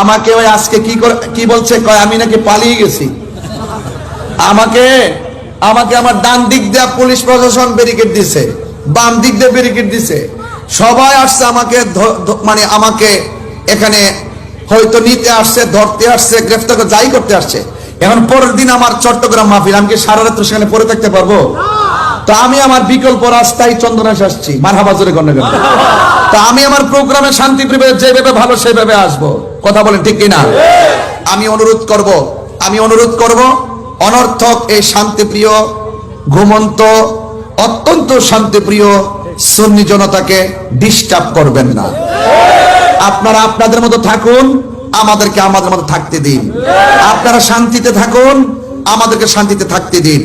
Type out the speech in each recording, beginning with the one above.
আমাকে ওই আজকে কি কি বলছে? কয়, আমি নাকি পালিয়ে গেছি। আমাকে আমাকে আমার ডান দিক দিয়ে পুলিশ প্রশাসন ব্যারিকেড দিছে। বাম দিক দিয়ে ব্যারিকেড দিছে। সবাই আসছে আমাকে মানে আমাকে এখানে হয়তো নিতে আসছে, ধরতে আসছে, গ্রেফতার যাই করতে আসছে। এখন পরের দিন আমার চট্টগ্রাম মাহফিল, আমি কি সারা রাত্র সেখানে পড়ে থাকতে পারব? তো আমি আমার বিকল্প রাস্তায় চন্দনাশ আসছি। মারহাবা জোরে গণ্য তা আমি আমার প্রোগ্রামে শান্তি প্রিয় যেভাবে ভালো সেভাবে আসব। কথা বলেন ঠিক কিনা? আমি অনুরোধ করব, আমি অনুরোধ করব, অনর্থক এই শান্তিপ্রিয়, ঘুমন্ত, অত্যন্ত শান্তিপ্রিয় সুন্নি জনতাকে ডিস্টার্ব করবেন না। আপনারা আপনাদের মতো থাকুন, আমাদেরকে আমাদের মতো থাকতে দিন। আপনারা শান্তিতে থাকুন, আমাদেরকে শান্তিতে থাকতে দিন।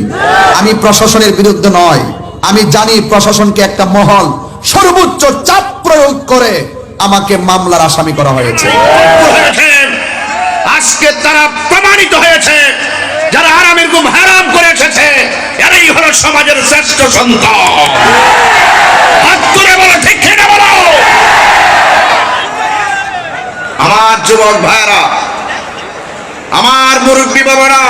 আমি প্রশাসনের বিরুদ্ধে নয়, আমি জানি প্রশাসনকে একটা মহল সর্বোচ্চ প্রয়োগ করে আমাকে মামলার আসামি করা হয়েছে। আজকে তারা প্রমাণিত হয়েছে, যারা আরামের ঘুম হারাম করে এসেছে, এরাই হলো সমাজের শ্রেষ্ঠ সন্তান। বলো, ঠিক বলো? আমার যুবক ভাইরা আমার মুরব্বী বাবারা,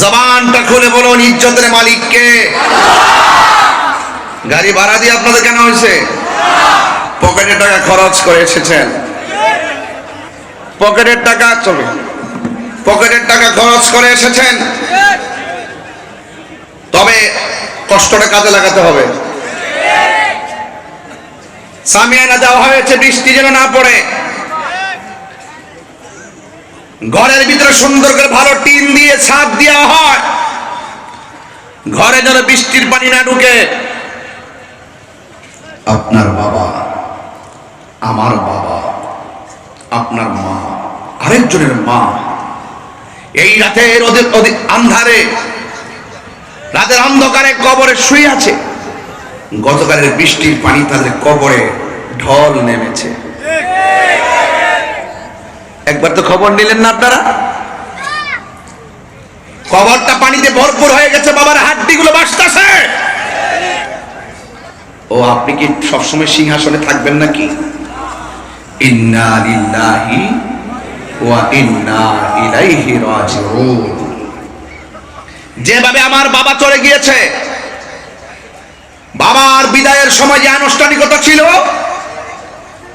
জবানটা খুলে বলুন ইজ্জতের মালিককে। গাড়ি ভাড়া দিয়ে আপনাদের কেন হয়েছে? পকেটে টাকা খরচ করে এসেছেন। পকেটের টাকা, চলে। পকেটের টাকা খরচ করে এসেছেন। তবে কষ্টটা কাজে লাগাতে হবে। সামিয়ানা দেওয়া হয়েছে, বৃষ্টি যেন না পড়ে। ঘরের ভিতরে সুন্দর করে ভালো টিন দিয়ে ছাদ দেওয়া হয়। ঘরে যেন বৃষ্টির পানি না ঢুকে। আপনার বাবা, আমার বাবা, আপনার মা, আরেকজনের মা। এই রাতের আন্ধারে রাতের অন্ধকারে কবরে শুয়ে আছে। গতকালের বৃষ্টির পানি তাদের কবরে ঢল নেমেছে। একবার তো খবর নিলেন না আপনারা? কবরটা পানিতে ভরপুর হয়ে গেছে, বাবার হাড্ডিগুলো বাসতেছে ও, আপনি কি সবসময় সিংহাসনে থাকবেন নাকি? যেভাবে আমার বাবা চলে গিয়েছে, বাবার বিদায়ের সময় যে আনুষ্ঠানিকতা ছিল,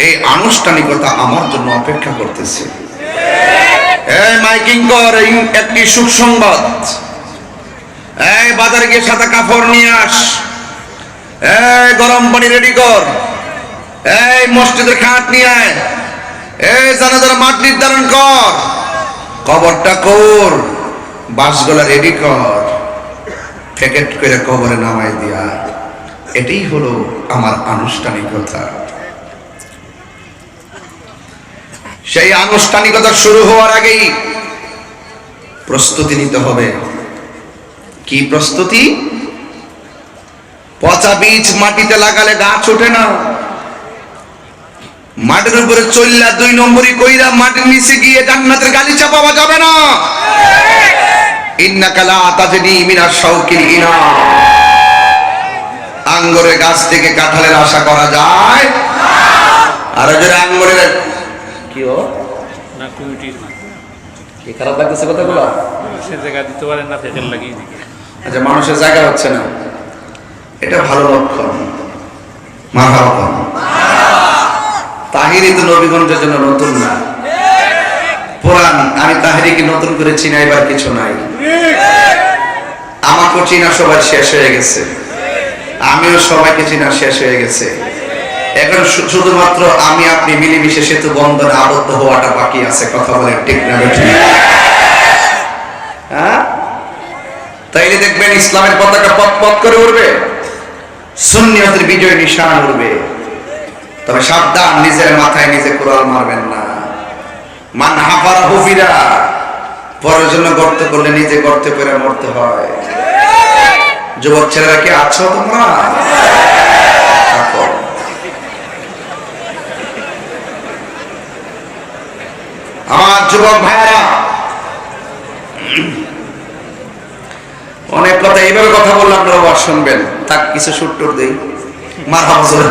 এই আনুষ্ঠানিকতা আমার জন্য অপেক্ষা করতেছে। মাইকিং কর একটি সুখ সংবাদ। এই বাজারে গিয়ে সাদা কাপড় নিয়ে আস। এই গরম পানি রেডি কর। এই মসজিদের খাট নিয়ে আয়। এই জানাজার মাঠ নির্ধারণ কর। কবরটা কর বাসগুলা রেডি কর। প্যাকেট করে কবরে নামাই দিয়া। এটাই হলো আমার আনুষ্ঠানিকতা। সেই আনুষ্ঠানিকতা শুরু হওয়ার আগেই প্রস্তুতি নিতে হবে। কি প্রস্তুতি? পচা বীজ মাটিতে লাগালে গাছ ওঠে না। মাটির উপরে চললা দুই নম্বরই কইরা মাটির নিচে গিয়ে জান্নাতের গালিচা পাওয়া যাবে না। ইন্নাকালা তাজনি মিনার শাউকিল ইনা আঙ্গুরের গাছ থেকে কাঁঠালের আশা করা যায়। আর আঙ্গুরের কি ও? না কমিটির কি খারাপ লাগতেছে কথাগুলো? সে জায়গা দিতে পারেন না লাগিয়ে আচ্ছা মানুষের জায়গা হচ্ছে না। এটা ভালো লক্ষণ। তাহিরি তো নবীগঞ্জের জন্য নতুন না। পুরান, আমি তাহিরিকে নতুন করে চিনাইবার কিছু নাই। চিনা শেষ হয়ে গেছে। আমিও সবাইকে চিনা শেষ হয়ে গেছে। এখন শুধুমাত্র আমি, আপনি মিলেমিশে সেতু বন্ধনে আবদ্ধ হওয়াটা বাকি আছে, কথা বলে ঠিক না হ্যাঁ? তাইলে দেখবেন ইসলামের পতাকা পথ পথ করে উঠবে সুন্নিয়তের বিজয় নিশান উঠবে তবে সাবধান, নিজের মাথায় নিজে কোরআন মারবেন না। মান হাফারা হুফিরা পরের জন্য গর্ত করলে নিজে গর্তে করে মরতে হয়। যুবক ছেলেরা কি আছো তোমরা। আমার যুবক ভাইরা অনেক কথা এইভাবে কথা বললে আপনারা আবার শুনবেন। তাক কিছু সুট্টুর দেই। মার হাম জোরে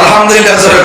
আলহামদুলিল্লাহ, জোরে